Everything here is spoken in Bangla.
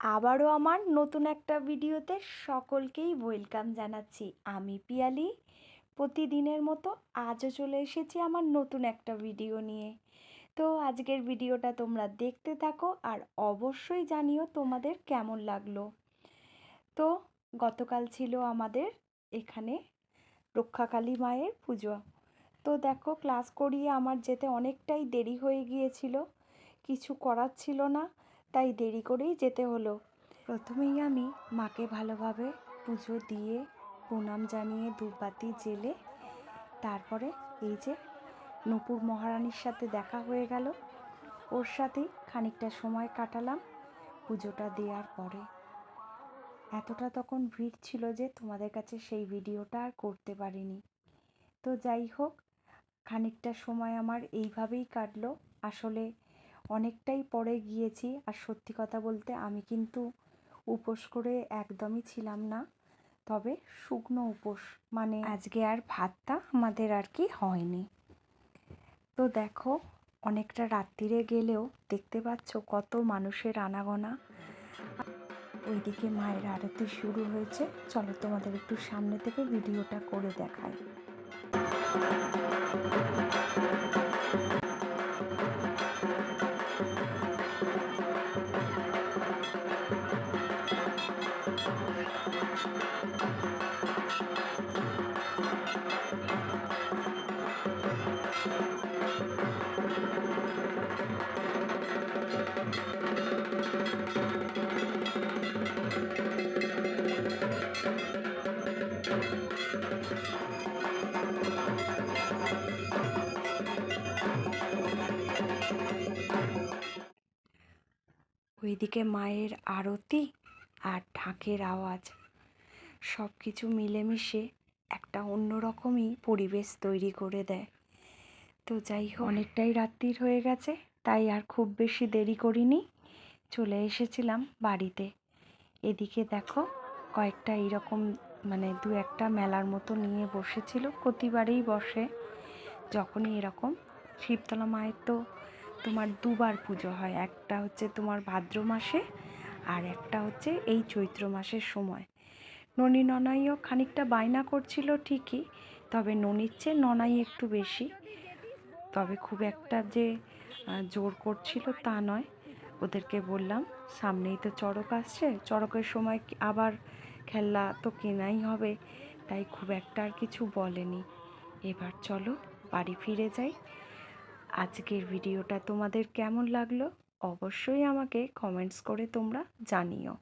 আবারও আমার নতুন একটা ভিডিওতে সকলকেই ওয়েলকাম জানাচ্ছি। আমি পিয়ালি। প্রতিদিনের মতো আজও চলে এসেছি আমার নতুন একটা ভিডিও নিয়ে। তো আজকের ভিডিওটা তোমরা দেখতে থাকো আর অবশ্যই জানিও তোমাদের কেমন লাগল। তো গতকাল ছিল আমাদের এখানে রক্ষাকালী মায়ের পুজো। তো দেখো ক্লাস করিয়ে আমার যেতে অনেকটাই দেরি হয়ে গিয়েছিল। কিছু করার ছিল না। তাই দেরি করেই যেতে হলো। প্রথমেই আমি মাকে ভালোভাবে পুজো দিয়ে প্রণাম জানিয়ে ধূপবাতি জেলে তারপরে এই যে নূপুর মহারানীর সাথে দেখা হয়ে গেল। ওর সাথেই খানিকটা সময় কাটালাম পুজোটা দেওয়ার পরে। এতটা তখন ভিড় ছিল যে তোমাদের কাছে সেই ভিডিওটা আর করতে পারিনি। তো যাই হোক, খানিকটা সময় আমার এইভাবেই কাটলো। আসলে অনেকটাই পরে গিয়েছি। আর সত্যি কথা বলতে আমি কিন্তু উপোস করে একদমই ছিলাম না। তবে শুকনো উপোস মানে আজকে আর ভাতটা আমাদের আর কি হয়নি। তো দেখো, অনেকটা রাত্রিরে গেলেও দেখতে পাচ্ছ কত মানুষের আনাগোনা। ওইদিকে মায়ের আরতি শুরু হয়েছে। চলো তোমাদের একটু সামনে থেকে ভিডিওটা করে Thank you. ওইদিকে মায়ের আরতি আর ঢাকের আওয়াজ। সব কিছু মিলেমিশে একটা অন্যরকমই পরিবেশ তৈরি করে দেয়। তো যাই হোক, অনেকটাই রাত্রির হয়ে গেছে, তাই আর খুব বেশি দেরি করিনি। চলে এসেছিলাম বাড়িতে। এদিকে দেখো, কয়েকটা এইরকম মানে দু একটা মেলার মতো নিয়ে বসেছিল, প্রতিবারেই বসে। যখনই এরকম, শিবতলা মায়ের তো তোমার দুবার পুজো হয়। একটা হচ্ছে তোমার ভাদ্র মাসে আর একটা হচ্ছে এই চৈত্র মাসের সময়। ননী ননাইও খানিকটা বায়না করছিল ঠিকই, তবে ননির চেয়ে ননাই একটু বেশি। তবে খুব একটা যে জোর করছিল তা নয়। ওদেরকে বললাম, সামনেই তো চড়ক আসছে। চড়কের সময় আবার খেলনা তো কেনাই হবে? তাই খুব একটা আর কিছু বলেনি। এবার চলো বাড়ি ফিরে যাই। আজকের ভিডিওটা তোমাদের কেমন লাগল? অবশ্যই আমাকে কমেন্টস করে তোমরা জানিও।